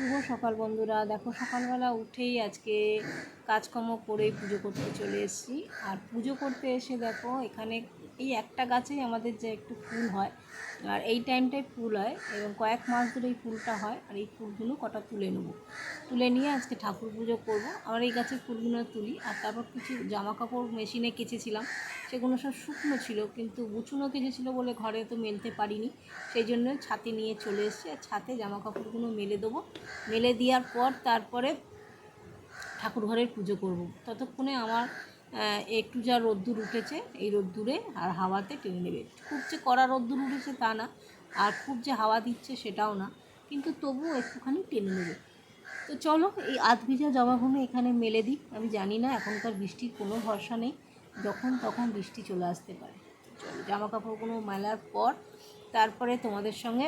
শুভ সকাল বন্ধুরা। দেখো, সকালবেলা উঠেই আজকে কাজকর্ম করেই পুজো করতে চলে এসেছি। আর পুজো করতে এসে দেখো, এখানে এই একটা গাছেই আমাদের যে একটু ফুল হয়, আর এই টাইমটায় ফুল হয় এবং কয়েক মাস ধরে এই ফুলটা হয়, আর এই ফুলগুলো কটা তুলে নেব। তুলে নিয়ে আজকে ঠাকুর পুজো করব। আমার এই গাছের ফুলগুলো তুলি, আর তারপর কিছু জামা কাপড় মেশিনে কেচেছিলাম, সেগুলো সব শুকনো ছিল, কিন্তু বুচুনো কেচেছিল বলে ঘরে তো মেলতে পারিনি। সেই জন্য ছাতে নিয়ে চলে এসেছি, আর ছাতে জামা কাপড়গুলো মেলে দেবো। মেলে দেওয়ার পর তারপরে ঠাকুর ঘরের পুজো করব। ততক্ষণে আমার একটু যা রোদ্দুর উঠেছে, এই রোদ্দুরে আর হাওয়াতে টেনে নেবে। খুব যে কড়া রোদ্দুর উঠেছে তা না, আর খুব যে হাওয়া দিচ্ছে সেটাও না, কিন্তু তবুও একটুখানি টেনে নেবে। তো চলো, এই আধ ভিজা জবাগুলো এখানে মেলে দিই। আমি জানি না, এখনকার বৃষ্টির কোনো ভরসা নেই। যখন তখন বৃষ্টি চলে আসতে পারে। চলো জামা কাপড়গুলো মেলার পর, তারপরে তোমাদের সঙ্গে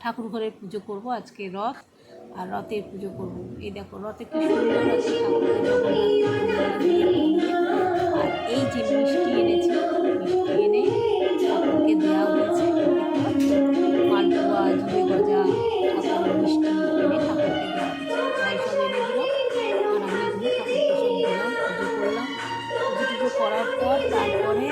ঠাকুর ঘরের পুজো করব। আজকে রথ আর রথের পুজো করব। এই দেখো, রথে কি সুন্দর। আর এই যে মিষ্টি এনেছি, মিষ্টি এনে ঠাকুরকে দেওয়া হয়েছে। মালপোয়া জিরে গজা ঠাকুর মিষ্টি এনে ঠাকুরকে দেওয়া হয়েছে তাই এনে দিল আর আমি এগুলো ঠাকুরকে পুজো করলাম। পুজো করার পর তারপরে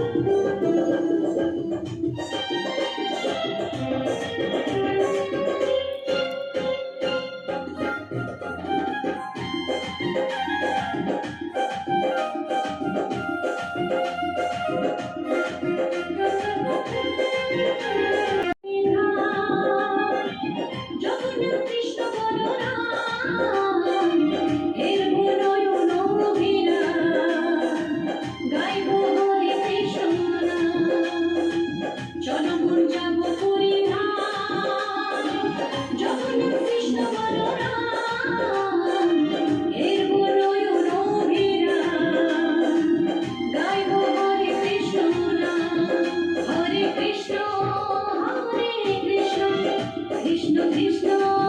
Thank you. Krishna Krishna.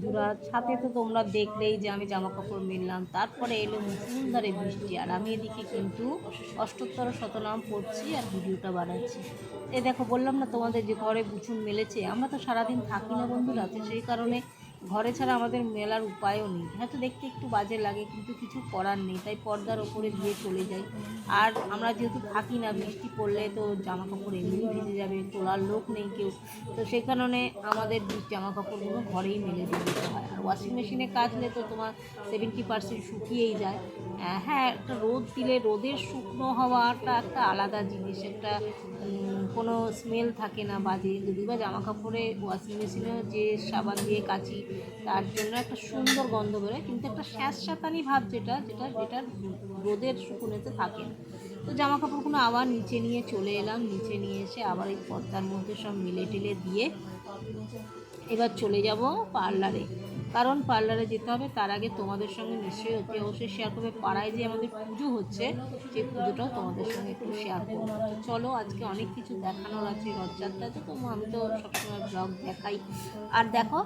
বন্ধুরা ছাতে তো তোমরা দেখলেই যে আমি জামা কাপড় মিললাম। তারপরে এলো মুসুলধারে বৃষ্টি, আর আমি এদিকে কিন্তু অষ্টোত্তর শতনাম পড়ছি আর ভিডিওটা বানাচ্ছি। এ দেখো, বললাম না তোমাদের যে ঘরে বুচুন মেলেছে? আমরা তো সারাদিন থাকি না বন্ধুরা, তো সেই কারণে ঘরে ছাড়া আমাদের মেলার উপায়ও নেই। হয়তো দেখতে একটু বাজে লাগে, কিন্তু কিছু করার নেই, তাই পর্দার ওপরে দিয়ে চলে যাই। আর আমরা যেহেতু থাকি না, বৃষ্টি পড়লে তো জামা কাপড় এমনি ভিজে যাবে, তোলার লোক নেই কেউ। তো সে কারণে আমাদের জামা কাপড়গুলো ঘরেই মেলে দিয়ে দিতে হয়। আর ওয়াশিং মেশিনে কাচলে তো তোমার সেভেন্টি পার্সেন্ট শুকিয়েই যায়। হ্যাঁ একটা রোদ দিলে রোদের শুকনো হওয়াটা একটা আলাদা জিনিস, একটা কোনো স্মেল থাকে না বাজে যদি বা জামা কাপড়ে ওয়াশিং মেশিনে যে সাবান দিয়ে কাচি, তার জন্য একটা সুন্দর গন্ধ বেরোয়। কিন্তু একটা স্যাঁতস্যাঁতানি ভাব যেটা যেটা যেটা রোদের শুকনোতে থাকে না। তো জামা কাপড়গুলো আবার নিচে নিয়ে চলে এলাম। নিচে নিয়ে এসে আবার এই পর্দার মধ্যে সব মিলে টেলে দিয়ে এবার চলে যাব পার্লারে। কারণ পার্লারে যেতে হবে, তার আগে তোমাদের সঙ্গে নিশ্চয়ই অতি অবশ্যই শেয়ার করবে। পাড়ায় যে আমাদের পুজো হচ্ছে, সেই পুজোটাও তোমাদের সঙ্গে একটু শেয়ার করব। চলো, আজকে অনেক কিছু দেখানোর আছে রথযাত্রাতে তো আমি তো সবসময় ব্লগ দেখাই। আর দেখো,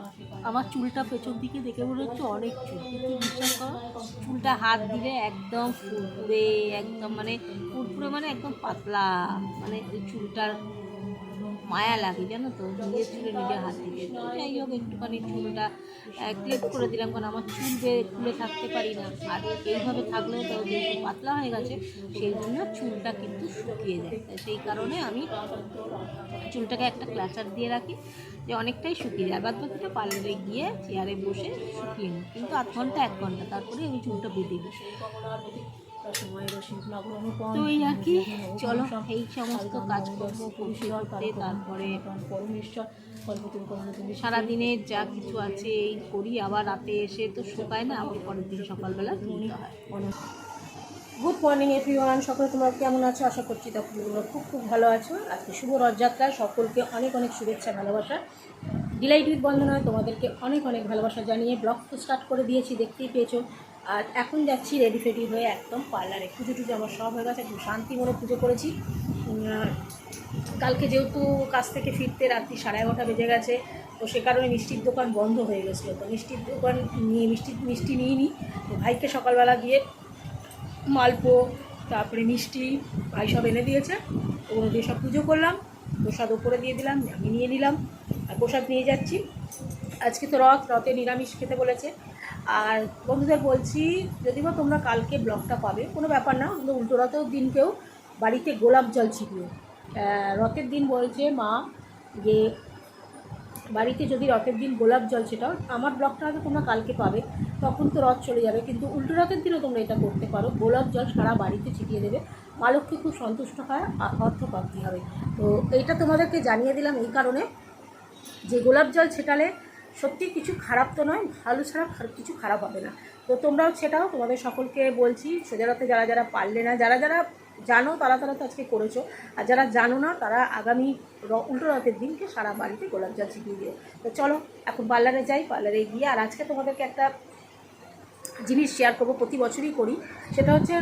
আমার চুলটা পেছন দিকে দেখে মনে হচ্ছে অনেক চুল। কিন্তু বিশ্বাস করো, চুলটা হাত দিলে একদম ফুরফুরে একদম মানে ফুরফুরে মানে একদম পাতলা মানে চুলটার মায়া লাগে, জানো তো নিজের চুলে নিজের হাত দিতে যাই হোক, একটুখানি চুলটা ক্লিপ করে দিলাম, কারণ আমার চুল বেয়ে খুলে থাকতে পারি না। আর এইভাবে থাকলেও তো যেহেতু পাতলা হয়ে গেছে, সেই জন্য চুলটা কিন্তু শুকিয়ে যায়। সেই কারণে আমি চুলটাকে একটা ক্লাচার দিয়ে রাখি, যে অনেকটাই শুকিয়ে যায়। বাদ বাকিটা পার্লারে গিয়ে চেয়ারে বসে শুকিয়ে নিই। কিন্তু আধ ঘণ্টা, এক ঘণ্টা, তারপরে আমি চুলটা বেঁধে দিই। তো এই আর কি চলো এই সমস্ত করতে করতে তারপরে সারাদিনের যা কিছু আছে এই করি আবার রাতে এসে তো শুকায় না আবার পরের দিন সকালবেলা তুলতে হয়। গুড মর্নিং এভরিওয়ান সকলে তোমরা কেমন আছো? আশা করছি তখন তোমরা খুব খুব ভালো আছো। আজকে শুভ রথযাত্রা সকলকে অনেক অনেক শুভেচ্ছা ভালোবাসা। ডিলাইট উইথ বন্ধনায় তোমাদেরকে অনেক অনেক ভালোবাসা জানিয়ে ব্লগ তো স্টার্ট করে দিয়েছি দেখতেই পেয়েছ। আর এখন যাচ্ছি রেডি ফেডি হয়ে একদম পার্লারে। পুজো টুজো আমার সব হয়ে গেছে একটু শান্তি মনে পুজো করেছি। কালকে যেহেতু কাজ থেকে ফিরতে রাত্রি সাড়ে এগারোটা বেজে গেছে, তো সে কারণে মিষ্টির দোকান বন্ধ হয়ে গেছিল। তো মিষ্টির দোকান নিয়ে মিষ্টি মিষ্টি নিয়ে নিই তো ভাইকে সকালবেলা গিয়ে মালপো, তারপরে মিষ্টি, ভাই সব এনে দিয়েছে। ওগুলো দিয়ে সব পুজো করলাম, প্রসাদ ওপরে দিয়ে দিলাম, আমি নিয়ে নিলাম, আর প্রসাদ নিয়ে যাচ্ছি। আজকে তো রথ, রথে নিরামিষ খেতে বলেছে। আর বন্ধুদের বলছি যদি বা তোমরা কালকে ব্লগটা পাবে, কোনো ব্যাপার না, কিন্তু উল্টো রথের দিনকেও বাড়িতে গোলাপ জল ছিটিও রথের দিন বলছে মা যে, বাড়িতে যদি রথের দিন গোলাপ জল সেটাও আমার ব্লগটা হয়তো তোমরা কালকে পাবে, তখন তো রথ চলে যাবে, কিন্তু উল্টো রথের দিনও তোমরা এটা করতে পারো, গোলাপ জল সারা বাড়িতে ছিটিয়ে দেবে। মা লক্ষ্মী খুব সন্তুষ্ট হয়, আর অর্থ প্রাপ্তি হবে। তো এইটা তোমাদেরকে জানিয়ে দিলাম এই কারণে, যে গোলাপ জল ছেটালে সত্যি কিছু খারাপ তো নয়, ভালো ছাড়া কিছু খারাপ হবে না। তো তোমরাও সেটাও তোমাদের সকলকে বলছি সোজারাতে যারা যারা পারলে না, যারা যারা জানো তারা তারা তো আজকে করেছ, আর যারা জানো না তারা আগামী উল্টো রথের দিনকে সারা বাড়িতে গোলাপ জল ছিটিয়ে দিও। তো চলো, এখন পার্লারে যাই, পার্লারে গিয়ে আর আজকে তোমাদেরকে একটা জিনিস শেয়ার করব, প্রতি বছরই করি। সেটা হচ্ছে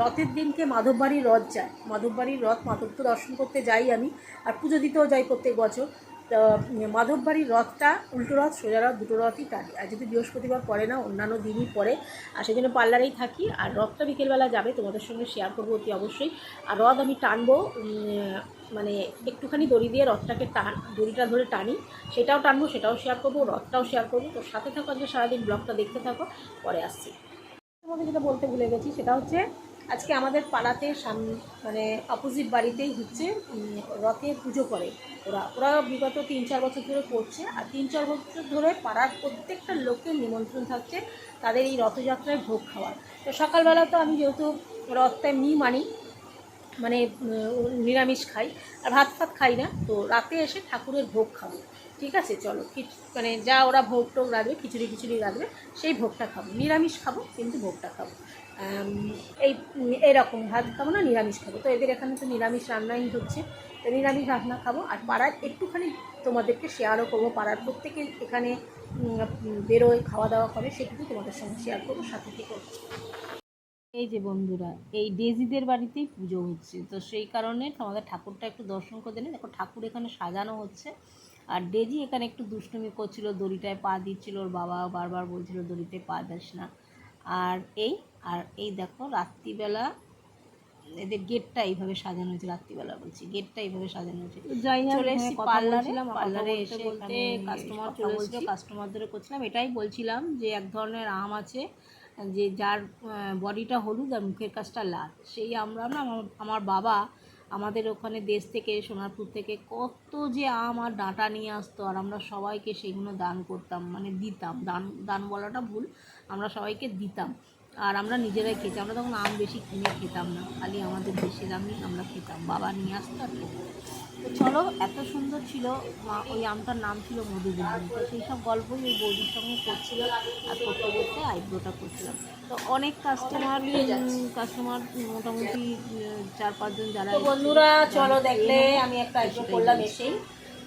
রথের দিনকে মাধববাড়ির রথ যায়। মাধববাড়ির রথ মাধব তো দর্শন করতে যাই আমি, আর পুজো দিতেও যাই প্রত্যেক বছর। তো মাধববাড়ির রথটা, উল্টো রথ, সোজা রথ, দুটো রথই টানি আর যদি বৃহস্পতিবার পড়ে না, অন্যান্য দিনই পড়ে। আর সেই জন্য পার্লারেই থাকি। আর রথটা বিকেলবেলা যাবে, তোমাদের সঙ্গে শেয়ার করব অতি অবশ্যই। আর রথ আমি টানবো মানে একটুখানি দড়ি দিয়ে রথটাকে টান, দড়িটা ধরে টানি। সেটাও টানবো, সেটাও শেয়ার করব, রথটাও শেয়ার করব। তো সাথে থাকো, আজকে সারাদিন ব্লগটা দেখতে থাকো, পরে আসছি। তোমাকে যেটা বলতে ভুলে গেছি, সেটা হচ্ছে আজকে আমাদের পাড়াতে সাম মানে অপোজিট বাড়িতেই হচ্ছে রথে পুজো করে। ওরা ওরা বিগত তিন চার বছর ধরে করছে, আর তিন চার বছর ধরে পাড়ার প্রত্যেকটা লোকের নিমন্ত্রণ থাকছে তাদের এই রথযাত্রায় ভোগ খাওয়ার। তো সকালবেলা তো আমি যেহেতু রথটা এমনি মানি মানে নিরামিষ খাই, আর ভাত ফাত খাই না, তো রাতে এসে ঠাকুরের ভোগ খাব। ঠিক আছে? চলো মানে যা ওরা ভোগ টোগ রাখবে খিচুড়ি খিচুড়ি রাখবে সেই ভোগটা খাব। নিরামিষ খাব, কিন্তু ভোগটা খাব। এই এরকম ভাত খাব না, নিরামিষ খাব। তো এদের এখানে তো নিরামিষ রান্নাই হচ্ছে। তো নিরামিষ রান্না খাব। আর পাড়ার একটুখানি তোমাদেরকে শেয়ারও করব। পাড়ার প্রত্যেকে এখানে বেরোয় খাওয়া দাওয়া করে, সেটুকু তোমাদের সঙ্গে শেয়ার করব, সাথে থেকে এই যে বন্ধুরা, এই ডেজিদের বাড়িতেই পুজো হচ্ছে। তো সেই কারণে তোমাদের ঠাকুরটা একটু দর্শন করে দিলে। দেখো, ঠাকুর এখানে সাজানো হচ্ছে। আর ডেজি এখানে একটু দুষ্টুমি করছিল, দড়িটায় পা দিচ্ছিল, ওর বাবা বারবার বলছিল, দড়িতে পা দিস না। আর এই আর এই দেখো রাত্রিবেলা এদের গেটটা এইভাবে সাজানো হয়েছে রাত্রিবেলা বলছি গেটটা এইভাবে সাজানো হয়েছে। যাই চলে হ্যাঁ, এসেছি পার্লারে পার্লারে এসে বলতে কাস্টমার চলে এসেছিল কাস্টমার ধরে করছিলাম এটাই বলছিলাম যে এক ধরনের আম আছে যে যার বডিটা হলুদ আর মুখের কাজটা লাল। সেই আমরা না আমার- আমার বাবা আমাদের ওখানে দেশ থেকে সোনারপুর থেকে কত যে আম আর ডাঁটা নিয়ে আসতো আর আমরা সবাইকে সেগুলো দান করতাম মানে দিতাম। দান দান বলাটা ভুল আমরা সবাইকে দিতাম। আর আমরা নিজেরাই খেতাম আমরা তখন আম বেশি কিনে খেতাম না। খালি আমাদের দেশের আমই আমরা খেতাম। বাবা নিয়ে আসতো আর তো চলো এত সুন্দর ছিল মা- ওই আমটার নাম ছিল মধুবুদ্ধি তো সেই সব গল্পই ওই বৌদির সঙ্গে করছিলাম আর করতে করতে আইব্রোটা করছিলাম। তো অনেক কাস্টমার কাস্টমার মোটামুটি চার পাঁচজন যারা বন্ধুরা চলো দেখলে আমি একটা আইব্রো করলাম এসেই।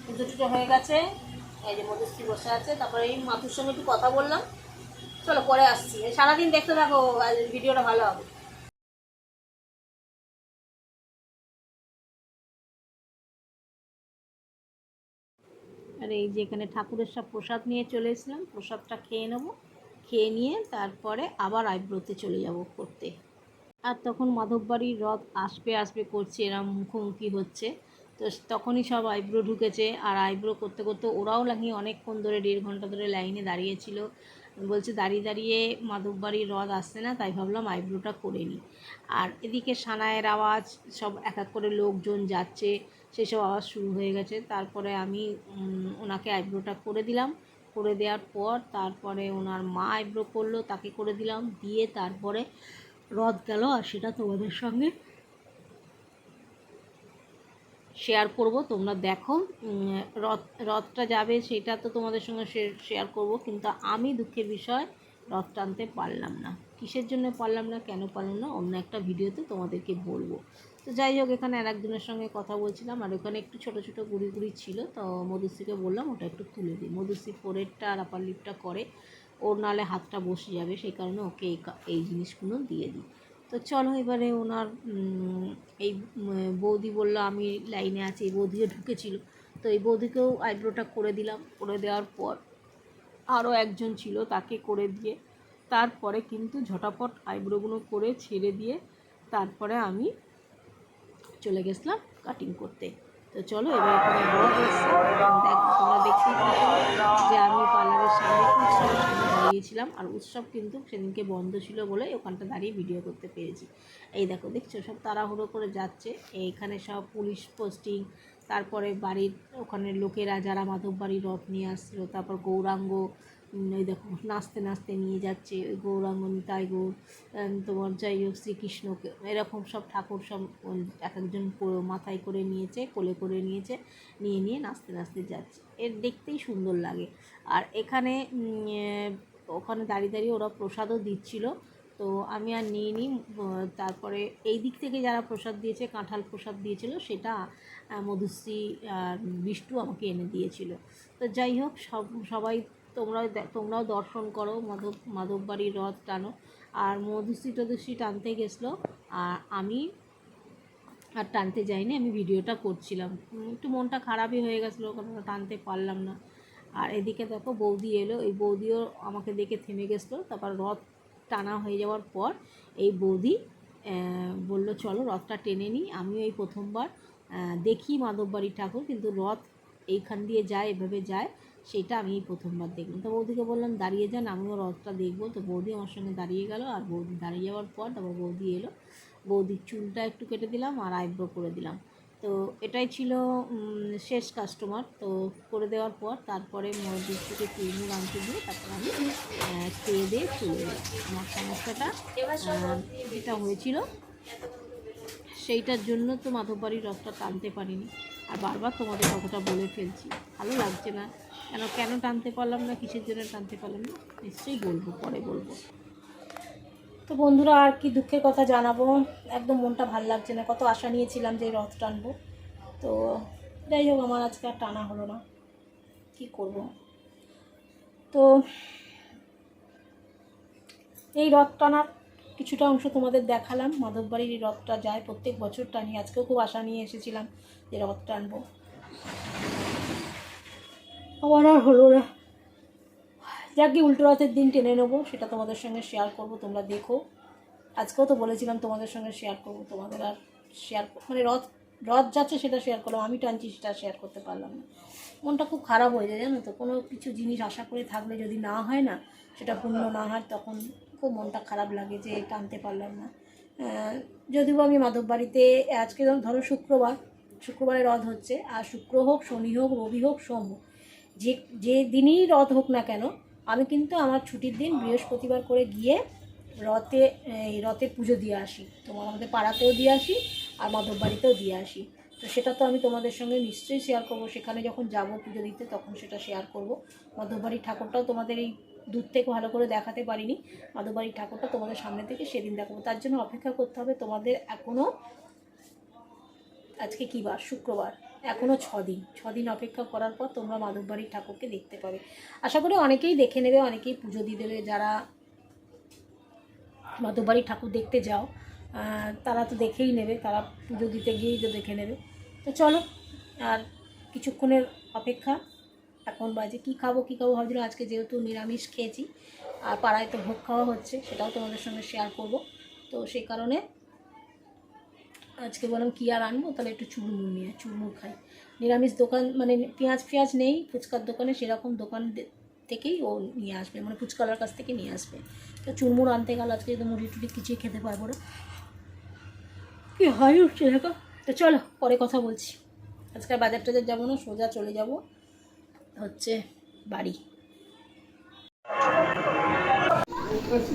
পুজো টুজো হয়ে গেছে। এই যে মধুশ্রী বসে আছে। তারপরে এই মাথুর সঙ্গে একটু কথা বললাম। চলো, পরে আসছি। সারাদিন দেখতে থাকো ভিডিওটা ভালো হবে। আর, এই যে এখানে ঠাকুরের সব প্রসাদ নিয়ে চলে এসেছিলাম, প্রসাদটা খেয়ে নেব। খেয়ে নিয়ে তারপরে আবার আইব্রোতে চলে যাব করতে। আর তখন মাধববাড়ির রথ আসবে আসবে করছে, এরম মুখোমুখি হচ্ছে। তো তখনই সব আইব্রো ঢুকেছে, আর আইব্রো করতে করতে ওরাও লাগিয়ে অনেকক্ষণ ধরে, দেড় ঘণ্টা ধরে লাইনে দাঁড়িয়েছিল বলছে, দাঁড়িয়ে দাঁড়িয়ে মাধববাড়ির রথ আসছে না, তাই ভাবলাম আইব্রোটা করে নিই। আর এদিকে সানায়ের আওয়াজ, সব এক এক করে লোকজন যাচ্ছে, সেসব আওয়াজ শুরু হয়ে গেছে। তারপরে আমি ওনাকে আইব্রোটা করে দিলাম। করে দেওয়ার পর তারপরে ওনার মা আইব্রো করল, তাকে করে দিলাম। দিয়ে তারপরে রথ গেল, আর সেটা তোমাদের সঙ্গে শেয়ার করব। তোমরা দেখো রথ, রথটা যাবে, সেটা তো তোমাদের সঙ্গে শেয়ার করব, কিন্তু আমি দুঃখের বিষয় রথ টানতে পারলাম না। কিসের জন্য পারলাম না, কেন পারলাম না, অন্য একটা ভিডিওতে তোমাদেরকে বলব। তো যাই হোক, এখানে আর একজনের সঙ্গে কথা বলছিলাম, আর ওখানে একটু ছোট ছোট গুড়ি গুড়ি ছিল, তো মধুশ্রীকে বললাম, ওটা একটু তুলে দিই মধুশ্রী ফোরেরটা আর আপার লিপটা করে, ওর নালে হাতটা বসে যাবে, সেই কারণে ওকে এই জিনিসগুলো দিয়ে দিই। তো চলো এবারে ওনার এই বৌদি বলল, আমি লাইনে আছি। এই বৌদিও ঢুকেছিল। তো এই বৌদিকেও আইব্রোটা করে দিলাম। করে দেওয়ার পর আরও একজন ছিল তাকে করে দিয়ে, তারপরে কিন্তু ঝটাপট আইব্রোগুলো করে ছেড়ে দিয়ে তারপরে আমি চলে গেছিলাম কাটিং করতে। তো চলো, এবার এখানে রথ এসছে দেখ, তোমরা দেখতেই পাচ্ছ যে আমি পার্লারের সামনে উৎসবের সামনে দাঁড়িয়েছিলাম, আর উৎসব কিন্তু সেদিনকে বন্ধ ছিল বলে ওখানটা দাঁড়িয়ে ভিডিও করতে পেরেছি। এই দেখো, দেখছ, সব তাড়াহুড়ো করে যাচ্ছে। এইখানে সব পুলিশ পোস্টিং তারপরে বাড়ির ওখানে লোকেরা যারা মাধব বাড়ির রথ নিয়ে আসছিল, তারপর গৌরাঙ্গ ওই দেখো, নাচতে নাচতে নিয়ে যাচ্ছে ওই গৌরাঙ্গ নিতাই গৌর তোমার যাই হোক শ্রীকৃষ্ণকে। এরকম সব ঠাকুর সব এক একজন মাথায় করে নিয়েছে, কোলে করে নিয়েছে, নিয়ে নিয়ে নাচতে নাচতে যাচ্ছে। এর দেখতেই সুন্দর লাগে। আর এখানে ওখানে দাঁড়িয়ে দাঁড়িয়ে ওরা প্রসাদও দিচ্ছিল। তো আমি আর নিয়ে নিই তারপরে এই দিক থেকে যারা প্রসাদ দিয়েছে, কাঁঠাল প্রসাদ দিয়েছিল, সেটা মধুশ্রী আর বিষ্টু আমাকে এনে দিয়েছিল। তো যাই হোক, সব, সবাই তোমরাও তোমরাও দর্শন করো, মাধব মাধববাড়ির রথ টানো। আর মধুশ্রী টধুশ্রী টানতে গেছিল, আর আমি আর টানতে যাইনি, আমি ভিডিওটা করছিলাম। একটু মনটা খারাপই হয়ে গেছিল কারণ টানতে পারলাম না। আর এদিকে দেখো বৌদি এলো, এই বৌদিও আমাকে দেখে থেমে গেছিল, তারপর রথ টানা হয়ে যাওয়ার পর এই বৌদি বলল, চলো রথটা টেনে নিই। আমিও এই প্রথমবার দেখি মাধববাড়ির ঠাকুর, কিন্তু রথ এইখান দিয়ে যায়, এভাবে যায়। সেটা আমি প্রথমবার দেখলাম। তো বৌদিকে বললাম দাঁড়িয়ে যান আমিও রথটা দেখব। তো বৌদি আমার সঙ্গে দাঁড়িয়ে গেল আর বৌদি দাঁড়িয়ে যাওয়ার পর তারপর বৌদি এলো। বৌদির চুলটা একটু কেটে দিলাম আর আইব্রো করে দিলাম। তো এটাই ছিল শেষ কাস্টমার তো করে দেওয়ার পর তারপরে মসজিদটিকে চুলমুল আনতে দিয়ে তারপর আমি খেয়ে দিয়ে চলে গেলাম আমার সমস্যাটা যেটা হয়েছিল সেইটার জন্য তো মাধববাড়ির রথটা টানতে পারিনি। আর বারবার তোমাদের কথাটা বলে ফেলছি। ভালো লাগছে না। কেন কেন টানতে পারলাম না? কিসের জন্য টানতে পারলাম না? নিশ্চয়ই বলব, পরে বলব। তো বন্ধুরা, আর কি দুঃখের কথা জানাব? একদম মনটা ভালো লাগছে না। কত আশা নিয়েছিলাম যে রথ টানবো। তো যাই হোক, আমার আজকে আর টানা হলো না। কি করব? তো এই রথ টানার কিছুটা অংশ তোমাদের দেখালাম। মাধববাড়ির এই রথটা যায় প্রত্যেক বছর টানি। আজকেও খুব আশা নিয়ে এসেছিলাম। যে রথ টানবো। আমার আর হলো না। যাক উল্টো রথের দিন টেনে নেব, সেটা তোমাদের সঙ্গে শেয়ার করব, তোমরা দেখো। আজকেও তো বলেছিলাম তোমাদের সঙ্গে শেয়ার করব, তোমাদের আর শেয়ার মানে রথ রথ যাচ্ছে সেটা শেয়ার করলাম, আমি টানছি সেটা শেয়ার করতে পারলাম না। মনটা খুব খারাপ হয়ে যায় জানো তো, কোনো কিছু জিনিস আশা করে থাকলে যদি না হয় না, সেটা পূর্ণ না হয়, তখন খুব মনটা খারাপ লাগে যে টানতে পারলাম না। যদিও আমি মাধব বাড়িতে আজকে ধরো শুক্রবার শুক্রবারে রথ হচ্ছে, আর শুক্র হোক, শনি হোক, রবি হোক, সোম হোক, যে যে দিনই রথ হোক না কেন, আমি কিন্তু আমার ছুটির দিন বৃহস্পতিবার করে গিয়ে রথে, এই রথের পুজো দিয়ে আসি। তোমার আমাদের পাড়াতেও দিয়ে আসি, আর মাধব বাড়িতেও দিয়ে আসি। তো সেটা তো আমি তোমাদের সঙ্গে নিশ্চয়ই শেয়ার করব। সেখানে যখন যাব পুজো দিতে, তখন সেটা শেয়ার করব। মাধববাড়ির ঠাকুরটাও তোমাদের এই দূর থেকে ভালো করে দেখাতে পারিনি। মাধববাড়ির ঠাকুরটা তোমাদের সামনে থেকে সেদিন দেখাবো। তার জন্য অপেক্ষা করতে হবে। তোমাদের এখনও আজকে কী বার? শুক্রবার। এখনও দিন দিন অপেক্ষা করার পর তোমরা মাধববাড়ির ঠাকুরকে দেখতে পাবে। আশা করি অনেকেই দেখে নেবে, অনেকেই পুজো দিয়ে দেবে। যারা মাধববাড়ির ঠাকুর দেখতে যাও তারা তো দেখেই নেবে। তারা পুজো দিতে গিয়েই তো দেখে নেবে। তো চলো, আর কিছুক্ষণের অপেক্ষা। এখন বাজে। কী খাব কী খাব ভাবছিলাম, আজকে যেহেতু নিরামিষ খেয়েছি, আর পাড়ায় তো ভোগ খাওয়া হচ্ছে, সেটাও তোমাদের সঙ্গে শেয়ার করব। তো সেই কারণে আজকে বললাম কী আর আনব, তাহলে একটু চুরমুর নিয়ে চুরমুর খাই। নিরামিষ দোকান মানে পেঁয়াজ পেঁয়াজ নেই, ফুচকার দোকানে সেরকম দোকান থেকেই ও নিয়ে আসবে মানে ফুচকালার কাছ থেকে নিয়ে আসবে। তো চুরমুর আনতে গেলে আজকে তো মুড়ি টুড়ি কিছুই খেতে পারব না। কি হয় উঠছে দেখো। তো চলো, পরে কথা বলছি। আজকে বাজার টাজার যাব না, সোজা চলে যাব হচ্ছে বাড়ি। বলছি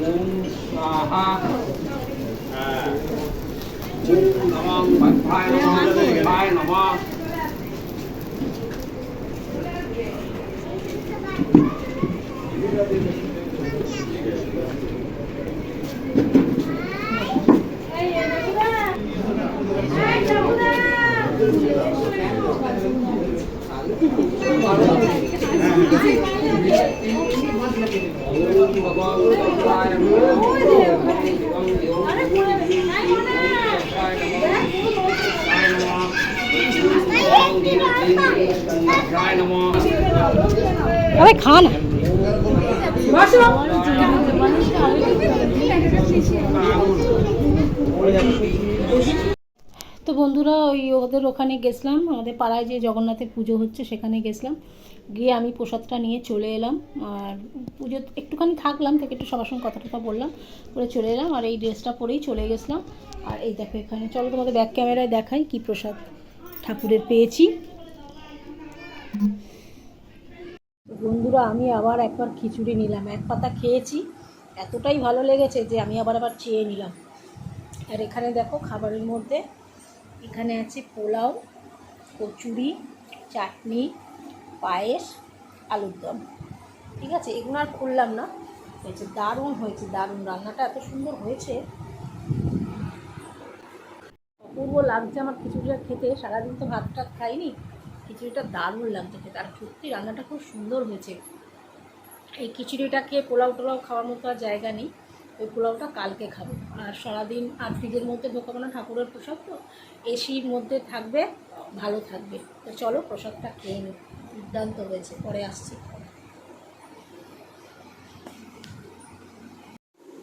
এসো না আরে প্রতি ঝাঁপ মারা ধরে নিচ্ছে, চলে যাওয়া চল চল এই বাবা কি করছ ক্যামেরা করছে আরে খা না তো বন্ধুরা, ওই ওদের ওখানে গেছিলাম। আমাদের পাড়ায় যে জগন্নাথের পুজো হচ্ছে, সেখানে গেছিলাম। গিয়ে আমি প্রসাদটা নিয়ে চলে এলাম। আর পুজো একটুখানি থাকলাম থেকে একটু সবার সঙ্গে কথা টথা বললাম, করে চলে এলাম। আর এই ড্রেসটা পরেই চলে গেছিলাম। আর এই দেখো এখানে, চলো তোমাদের ব্যাক ক্যামেরায় দেখাই কি প্রসাদ ঠাকুরের পেয়েছি। বন্ধুরা, আমি আবার একবার খিচুড়ি নিলাম। এক পাতা খেয়েছি। এতটাই ভালো লেগেছে যে আমি আবার আবার চেয়ে নিলাম। আর এখানে দেখো খাবারের মধ্যে এখানে আছে পোলাও, কচুরি, চাটনি পায়েস, আলুর দম। ঠিক আছে? এগুলো আর খুললাম না। হয়েছে দারুণ হয়েছে দারুণ। রান্নাটা এত সুন্দর হয়েছে। অপূর্ব লাগছে আমার খিচুড়িটা খেতে। সারাদিন তো ভাত টাত খাইনি। খিচুড়িটা দারুণ লাগছে খেতে। আর সত্যি রান্নাটা খুব সুন্দর হয়েছে। এই খিচুড়িটাকে পোলাও টোলাও খাওয়ার মতো আর জায়গা নেই। ওই পোলাওটা কালকে খাব। আর সারাদিন আর ফ্রিজের মধ্যে ঢোকাবো না, ঠাকুরের প্রসাদ তো এসির মধ্যে থাকবে, ভালো থাকবে। তো চলো প্রসাদটা খেয়ে নিই। দুর্দান্ত হয়েছে, পরে আসছি।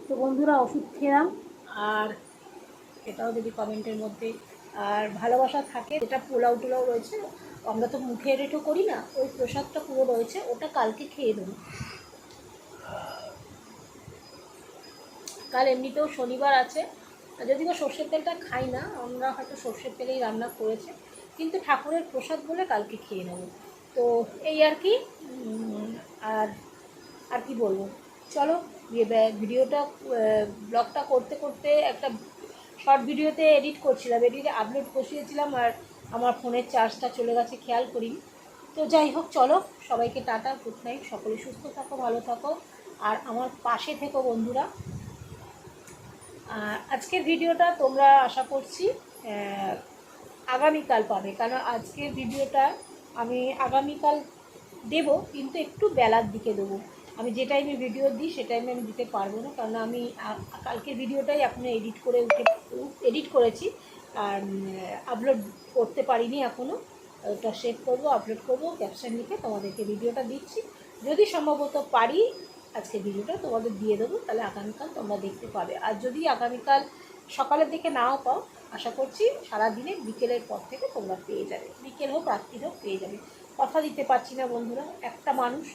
তো বন্ধুরা, ওষুধ খেলাম, আর এটাও যদি কমেন্টের মধ্যে, আর ভালোবাসা থাকে, যেটা পোলাও টোলাও রয়েছে, আমরা তো মুখে রেটও করি না, ওই প্রসাদটা পুরো রয়েছে, ওটা কালকে খেয়ে দেবো কাল এমনিতেও শনিবার আছে যদি বা সর্ষের তেলটা খাই না, আমরা হয়তো সর্ষের তেলেই রান্না করেছে, কিন্তু ঠাকুরের প্রসাদ বলে কালকে খেয়ে নেব। তো এই আর কি আর আর কি বলব? চলো ভিডিওটা ব্লগটা করতে করতে একটা শর্ট ভিডিওতে এডিট করছিলাম এডিটে আপলোড বসিয়েছিলাম আর আমার ফোনের চার্জটা চলে গেছে, খেয়াল করিনি। তো যাই হোক, চলো, সবাইকে টাটা গুড নাইট সকলে সুস্থ থাকো, ভালো থাকো, আর আমার পাশে থেকো বন্ধুরা। আজকের ভিডিওটা তোমরা আশা করছি আগামীকাল পাবে, কারণ আজকের ভিডিওটা আমি আগামীকাল দেব, কিন্তু একটু বেলার দিকে দেবো। আমি যে টাইমে ভিডিও দিই, সে টাইমে আমি দিতে পারব না, কারণ আমি কালকের ভিডিওটাই এখনও এডিট করে উঠে এডিট করেছি। আর আপলোড করতে পারিনি এখনও ওটা সেভ করব আপলোড করব ক্যাপশন লিখে তোমাদেরকে ভিডিওটা দিচ্ছি। যদি সম্ভবত পারি, আজকে ভিডিওটা তোমাদের দিয়ে দেবো, তাহলে আগামীকাল তোমরা দেখতে পাবে। আর যদি আগামীকাল সকালের দিকে নাও পাও আশা করছি সারাদিনে বিকেলের পর থেকে তোমরা পেয়ে যাবে। বিকেল হোক, রাত্রি হোক, পেয়ে যাবে। কথা দিতে পারছি না বন্ধুরা। একটা মানুষ,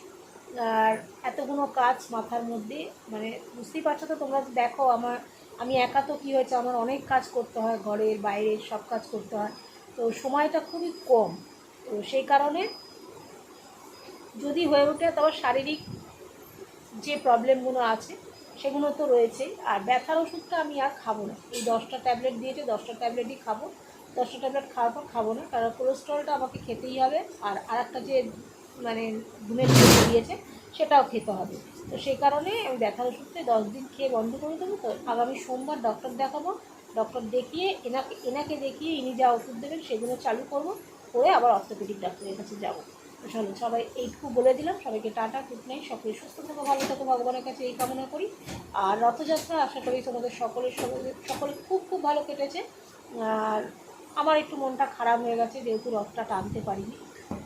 আর এতগুলো কাজ মাথার মধ্যে মানে বুঝতেই পারছ তো তোমরা দেখো আমার, আমি একা তো কী হয়েছে? আমার অনেক কাজ করতে হয়, ঘরের বাইরের সব কাজ করতে হয়। তো সময়টা খুবই কম। তো সেই কারণে যদি হয়ে ওঠে তবে শারীরিক যে প্রবলেমগুলো আছে সেগুলো তো রয়েছেই আর ব্যথার ওষুধটা আমি আর খাব না। এই দশটা ট্যাবলেট দিয়েছে, দশটা ট্যাবলেটই খাব। দশটা ট্যাবলেট খাওয়ার পর খাব না, কারণ কোলেস্ট্রলটা আমাকে খেতেই হবে। আর আরেকটা যে মানে ঘুমের দিয়েছে, সেটাও খেতে হবে। তো সেই কারণে আমি ব্যথার ওষুধটা দশ দিন খেয়ে বন্ধ করে দেবো। তো আগামী সোমবার ডক্টর দেখাবো। ডক্টর দেখিয়ে এনাকে এনাকে দেখিয়ে ইনি যা ওষুধ দেবেন সেগুলো চালু করব। করে আবার অর্থোপেডিক ডাক্তারের কাছে যাব। চলো সবাই এইটুকু বলে দিলাম। সবাইকে টাটা গুড নাইট সকলে সুস্থ থাকো, ভালো থাকো, ভগবানের কাছে এই কামনা করি। আর রথযাত্রা, আশা করি তোমাদের সকলের সকলে খুব খুব ভালো কেটেছে। আর আমার একটু মনটা খারাপ হয়ে গেছে, যেহেতু রথটা টানতে পারিনি।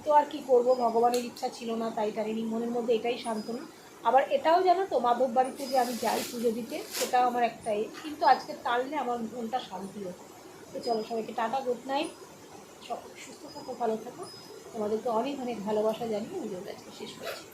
তো আর কি করব, ভগবানের ইচ্ছা ছিল না, তাই টানিনি মনের মধ্যে এটাই সান্ত্বনা। আবার এটাও জানো তো মাধব বাড়িতে যে আমি যাই পুজো দিতে, সেটাও আমার একটা এ। কিন্তু আজকে টানলে আমার মনটা শান্তি হতো। তো চলো সবাইকে টাটা গুড নাইট সকলে সুস্থ থাকো, ভালো থাকো। তোমাদেরকে অনেক অনেক ভালোবাসা জানিয়ে ভিডিওটা আজকে শেষ করছি।